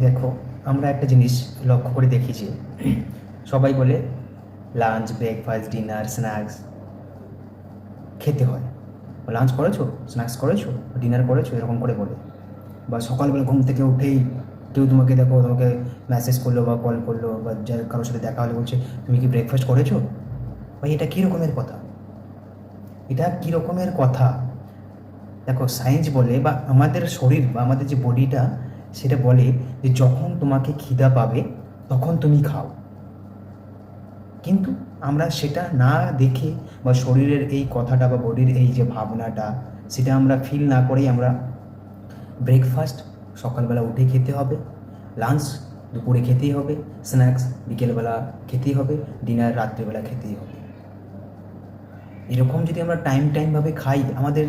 দেখো, আমরা একটা জিনিস লক্ষ্য করে দেখি যে সবাই বলে লাঞ্চ ব্রেকফাস্ট ডিনার স্ন্যাক্স খেতে হয়। লাঞ্চ করেছ? স্ন্যাক্স করেছ? ডিনার করেছ? এরকম করে বলে। বা সকালবেলা ঘুম থেকে উঠেই কেউ তোমাকে দেখো, তোমাকে মেসেজ করল বা কল করল বা যার কারোর সাথে দেখা হলে বলছে, তুমি কি ব্রেকফাস্ট করেছ? ভাই, এটা কী রকমের কথা? এটা কী রকমের কথা? দেখো সায়েন্স বলে বা আমাদের শরীর বা আমাদের যে বডিটা সেটা বলে যে যখন তোমাকে খিদা পাবে, তখন তুমি খাও। কিন্তু আমরা সেটা না দেখে বা শরীরের এই কথাটা বা বডির এই যে ভাবনাটা, সেটা আমরা ফিল না করেই আমরা ব্রেকফাস্ট সকালবেলা উঠে খেতে হবে লাঞ্চ দুপুরে খেতেই হবে স্ন্যাক্স বিকেলবেলা খেতেই হবে ডিনার রাত্রিবেলা খেতেই হবে। এরকম যদি আমরা টাইম টাইমভাবে খাই, আমাদের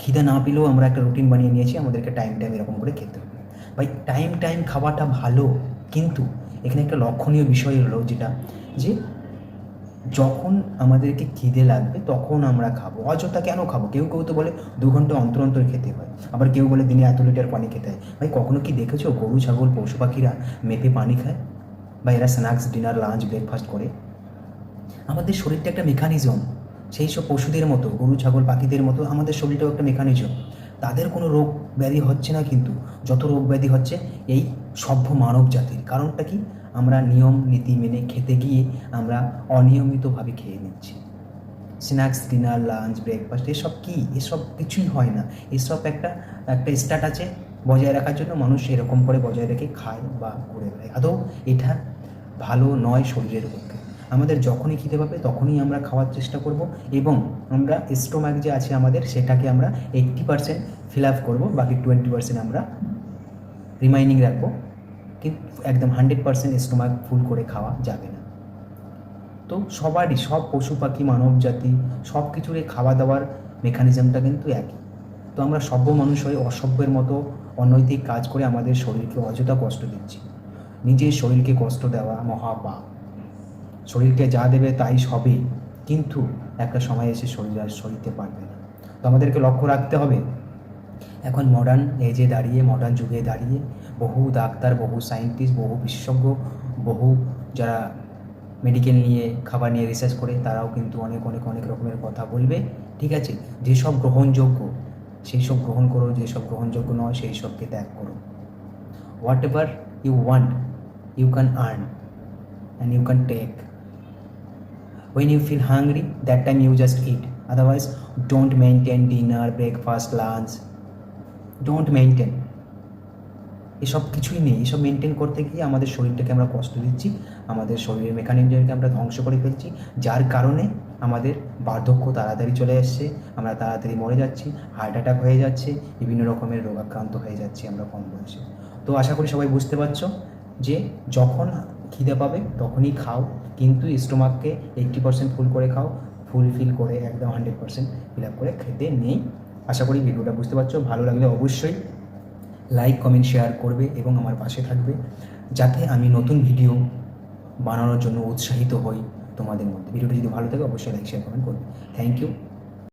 খিদে না পেলেও আমরা একটা রুটিন বানিয়ে নিয়েছি, আমাদেরকে টাইম টাইম এরকম করে খেতে হবে। ভাই টাইম টাইম খাওয়াটা ভালো, কিন্তু এখানে একটা লক্ষণীয় বিষয় হলো যেটা, যে যখন আমাদেরকে খিদে লাগবে তখন আমরা খাব। অযথা কেন খাব? কেউ কেউ তো বলে দু ঘণ্টা অন্তর অন্তর খেতে হয়। আবার কেউ বলে দিনে এত লিটার পানি খেতে হয়। ভাই, কখনো কি দেখেছ গরু, ছাগল, পশু পাখিরা মেপে পানি খায়? বা এরা স্ন্যাক্স ডিনার লাঞ্চ ব্রেকফাস্ট করে। আমাদের শরীরটা একটা মেকানিজম সেই সব পশুদের মতো, গরু, ছাগল, পাখিদের মতো আমাদের শরীরটাও একটা মেকানিজম তাদের কোনো রোগ ব্যাধি হচ্ছে না, কিন্তু যত রোগ ব্যাধি হচ্ছে, এই সভ্য মানব জাতির। কারণটা কি? আমরা নিয়ম, নীতি মেনে খেতে গিয়ে আমরা অনিয়মিতভাবে খেয়ে নিচ্ছি। স্ন্যাক্স, ডিনার, লাঞ্চ, ব্রেকফাস্ট, এসব কি? এসব কিছুই হয় না। এসব একটা একটা স্টার্ট আছে বজায় রাখার জন্য। মানুষ এরকম করে বজায় রেখে খায় বা করে বেড়ায়। আদৌ এটা ভালো নয় শরীরের পক্ষে? আমাদের যখনই খিদে পাবে তখনই আমরা খাওয়ার চেষ্টা করব এবং আমরা স্টোমাক যে আছে আমাদের সেটাকে আমরা এইট্টি পার্সেন্ট ফিল আপ করব, বাকি টোয়েন্টি পার্সেন্ট আমরা রিমাইনিং রাখব। কিন্তু একদম হান্ড্রেড পার্সেন্ট স্টোমাক ফুল করে খাওয়া যাবে না। তো সবারই, সব পশু পাখি, মানব জাতি, সব কিছুরই খাওয়া দাওয়ার মেকানিজমটা কিন্তু একই। তো আমরা সভ্য মানুষ হয়ে অসভ্যের মতো অনৈতিক কাজ করে আমাদের শরীরকে অযথা কষ্ট দিচ্ছি। নিজের শরীরকে কষ্ট দেওয়া মহাপাপ। শরীরকে যা দেবে তাই সবই। কিন্তু একটা সময় এসে শরীর আর সইতে পারবে না। তো আমাদেরকে লক্ষ্য রাখতে হবে। এখন মডার্ন এজে দাঁড়িয়ে মডার্ন যুগে দাঁড়িয়ে বহু ডাক্তার, বহু সায়েন্টিস্ট বহু বিশেষজ্ঞ, বহু যারা মেডিকেল নিয়ে, খাবার নিয়ে রিসার্চ করে, তারাও কিন্তু অনেক অনেক অনেক রকমের কথা বলবে। ঠিক আছে? যেসব গ্রহণযোগ্য সেই সব গ্রহণ করো, যেসব গ্রহণযোগ্য নয় সেই সবকে ত্যাগ করো। Whatever you want you can earn and you can take when you feel hungry, that time you just eat. Otherwise, don't maintain dinner, breakfast, lunch. Don't maintain. এসব কিছুই নেই। এসব মেনটেন করতে গিয়ে আমাদের শরীরটাকে আমরা কষ্ট দিচ্ছি, আমাদের শরীরের মেকানিজমকে আমরা ধ্বংস করে ফেলছি, যার কারণে আমাদের বার্ধক্য তাড়াতাড়ি চলে আসছে, আমরা তাড়াতাড়ি মরে যাচ্ছি হার্ট অ্যাটাক হয়ে যাচ্ছে, বিভিন্ন রকমের রোগাক্রান্ত হয়ে যাচ্ছি আমরা কম বয়সে। তো আশা করি সবাই বুঝতে পারছ যে যখন খিদে পাবে, তখনই খাও। কিন্তু স্টোমাককে এইট্টি পার্সেন্ট ফুল করে খাও ফুল ফিল করে একদম হান্ড্রেড পার্সেন্ট ফিল আপ করে খেতে নেই। আশা করি ভিডিওটা বুঝতে পারছ, ভালো লাগলে অবশ্যই লাইক কমেন্ট শেয়ার করবে এবং আমার পাশে থাকবে, যাতে আমি নতুন ভিডিও বানানোর জন্য উৎসাহিত হই তোমাদের মধ্যে। ভিডিওটি যদি ভালো থাকে, অবশ্যই লাইক শেয়ার কমেন্ট করবে। Thank you